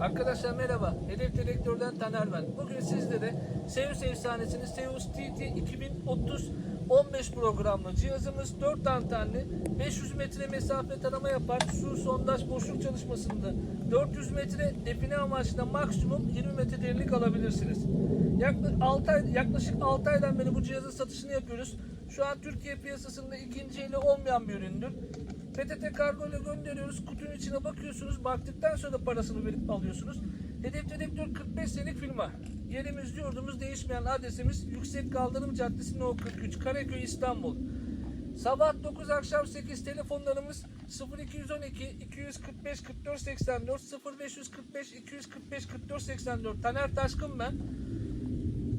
Arkadaşlar merhaba. Hedef Direktör'den Taner ben. Bugün sizlere Seus efsanesini Seus TT 2030 15 programlı cihazımız 4 antenli 500 metre mesafe tarama yapar. Su sondaj boşluk çalışmasında 400 metre define amaçlı maksimum 20 metre derinlik alabilirsiniz. Yaklaşık 6 ay, yaklaşık 6 aydan beri bu cihazın satışını yapıyoruz. Şu an Türkiye piyasasında ikinci eli olmayan bir üründür. PTT kargo ile gönderiyoruz. Kutunun içine bakıyorsunuz. Baktıktan sonra da parasını verip alıyorsunuz. Hedef Dedektör 45 senelik firma. Yerimiz, yurdumuz değişmeyen adresimiz Yüksek Kaldırım Caddesi No 43 Karaköy İstanbul. Sabah 9 akşam 8 telefonlarımız 0212 245 44 84 0545 245 44 84 Taner Taşkın ben.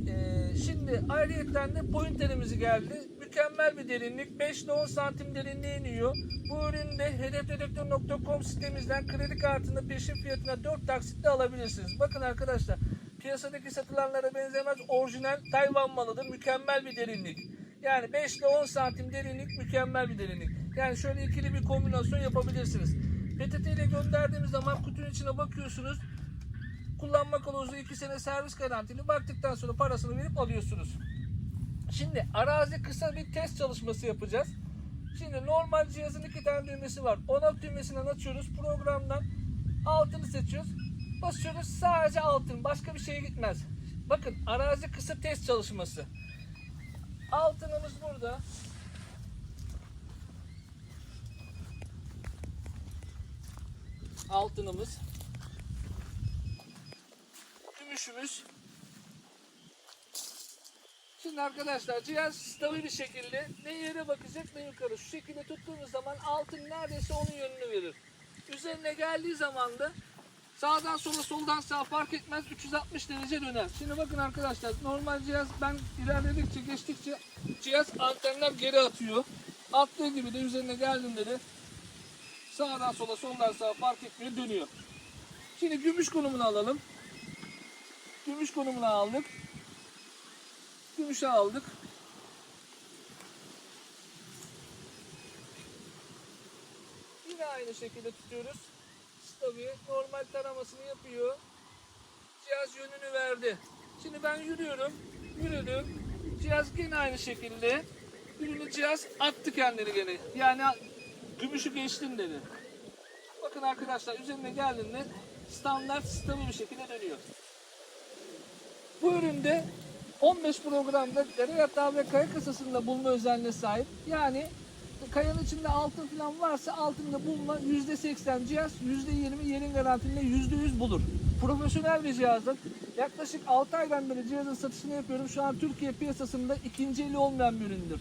Ee, şimdi ayrıyetten de pointerimiz geldi. Mükemmel bir derinlik. 5 ile 10 santim derinliğe iniyor. Bu ürünü de hedefdedektör.com sitemizden kredi kartında peşin fiyatına 4 taksitle alabilirsiniz. Bakın arkadaşlar piyasadaki satılanlara benzemez orijinal Tayvan malıdır. Mükemmel bir derinlik. Yani 5 ile 10 santim derinlik mükemmel bir derinlik. Yani şöyle ikili bir kombinasyon yapabilirsiniz. PTT ile gönderdiğimiz zaman kutunun içine bakıyorsunuz. Kullanma kılavuzu 2 sene servis garantili. Baktıktan sonra parasını verip alıyorsunuz. Şimdi arazi kısa bir test çalışması yapacağız. Şimdi normal cihazın iki tane düğmesi var. On düğmesinden açıyoruz. Programdan altını seçiyoruz. Basıyoruz sadece altın. Başka bir şeye gitmez. Bakın arazi kısa test çalışması. Altınımız burada. Altınımız. Gümüşümüz. Şimdi arkadaşlar cihaz stabil bir şekilde ne yere bakacak ne yukarı. Şu şekilde tuttuğumuz zaman altın neredeyse onun yönünü verir. Üzerine geldiği zaman da sağdan sola soldan sağa fark etmez 360 derece döner. Şimdi bakın arkadaşlar normal cihaz ben ilerledikçe geçtikçe cihaz antenler geri atıyor. Attığı gibi de üzerine geldiğinde de sağdan sola soldan sağa fark etmiyor dönüyor. Şimdi gümüş konumunu alalım. Gümüş konumunu aldık. Gümüşü aldık. Yine aynı şekilde tutuyoruz. Tabii normal taramasını yapıyor. Cihaz yönünü verdi. Şimdi ben yürüyorum. Yürüdüm. Cihaz yine aynı şekilde. Ürünü cihaz attı kendini gene. Yani gümüşü geçtin dedi. Bakın arkadaşlar üzerine geldiğinde standart stabil bir şekilde dönüyor. Bu üründe 15 programda dere yatağı ve kaya kasasında bulma özelliğine sahip. Yani kayanın içinde altın falan varsa altında bulma %80 cihaz, %20 yerin garantinde %100 bulur. Profesyonel bir cihazdır. Yaklaşık 6 aydan beri cihazın satışını yapıyorum. Şu an Türkiye piyasasında ikinci eli olmayan bir üründür.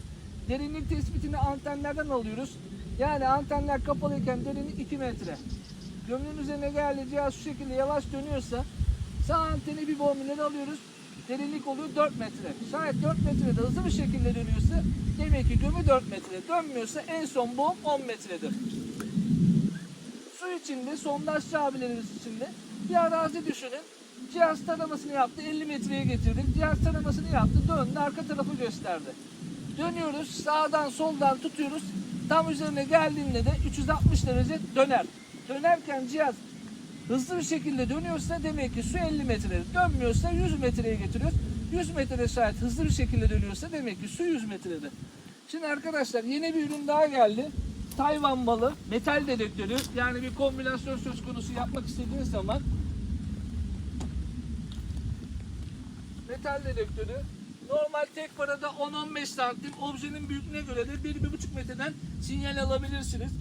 Derinlik tespitini antenlerden alıyoruz. Yani antenler kapalıyken derinlik 2 metre. Gömleğin üzerine geldi cihaz şu şekilde yavaş dönüyorsa sağ anteni bir bombileri alıyoruz. Derinlik oluyor 4 metre. Şayet 4 metrede hızlı bir şekilde dönüyorsa demek ki gömü 4 metre. Dönmüyorsa en son bom 10 metredir. Su içinde, sondajçı abilerimiz içinde bir arazi düşünün. Cihaz taramasını yaptı, 50 metreye getirdik. Cihaz taramasını yaptı, döndü, arka tarafı gösterdi. Dönüyoruz, sağdan soldan tutuyoruz. Tam üzerine geldiğinde de 360 derece döner. Dönerken cihaz hızlı bir şekilde dönüyorsa demek ki su 50 metre. Dönmüyorsa 100 metreye getiriyoruz. 100 metre şayet hızlı bir şekilde dönüyorsa demek ki su 100 metrede. Şimdi arkadaşlar yeni bir ürün daha geldi. Tayvan malı metal dedektörü. Yani bir kombinasyon söz konusu yapmak istediğiniz zaman metal dedektörü normal tek parada 10-15 santim objenin büyüklüğüne göre de 1-1,5 metreden sinyal alabilirsiniz.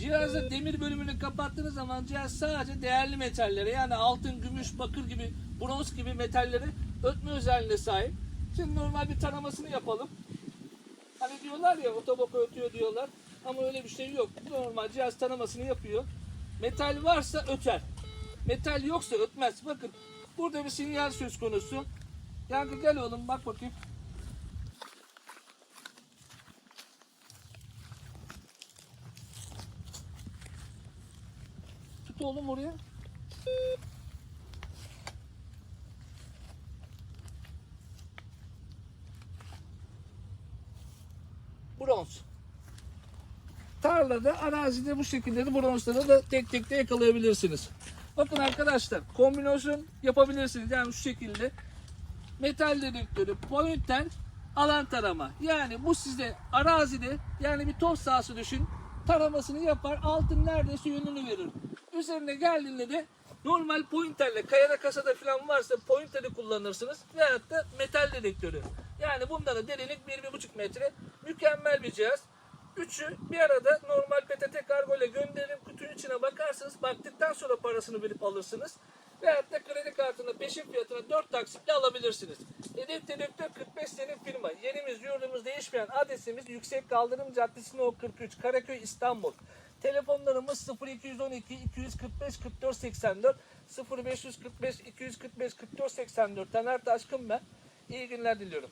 Cihazı demir bölümünü kapattığınız zaman cihaz sadece değerli metallere yani altın, gümüş, bakır gibi, bronz gibi metalleri ötme özelliğine sahip. Şimdi normal bir taramasını yapalım. Hani diyorlar ya otoboka ötüyor diyorlar ama öyle bir şey yok. Normal cihaz taramasını yapıyor. Metal varsa öter. Metal yoksa ötmez. Bakın burada bir sinyal söz konusu. Yankı gel oğlum bak bakayım. Tut oğlum oraya. Bronz. Tarlada, arazide bu şekilde de bronzları da tek tek de yakalayabilirsiniz. Bakın arkadaşlar kombinasyon yapabilirsiniz. Yani şu şekilde metal dedektörü, pointer, alan tarama. Yani bu size arazide yani bir top sahası düşün. Taramasını yapar. Altın neredeyse yönünü verir. Üzerine geldiğinde de normal pointerle kayada kasada falan varsa pointeri kullanırsınız. Veyahut da metal dedektörü. Yani bunda da derinlik 1-1,5 metre. Mükemmel bir cihaz. Üçü bir arada normal PTT kargo ile gönderin kutunun içine bakarsınız. Baktıktan sonra parasını verip alırsınız. Veyahut da kredi kartına peşin fiyatına 4 taksitle alabilirsiniz. Hedef Dedektör 45 senin firma. Yerimiz yurdumuz değişmeyen adresimiz Yüksek Kaldırım Caddesi No 43 Karaköy İstanbul. Telefonlarımız 0212 245 44 84 0545 245 44 84 Taner Taşkın ben. İyi günler diliyorum.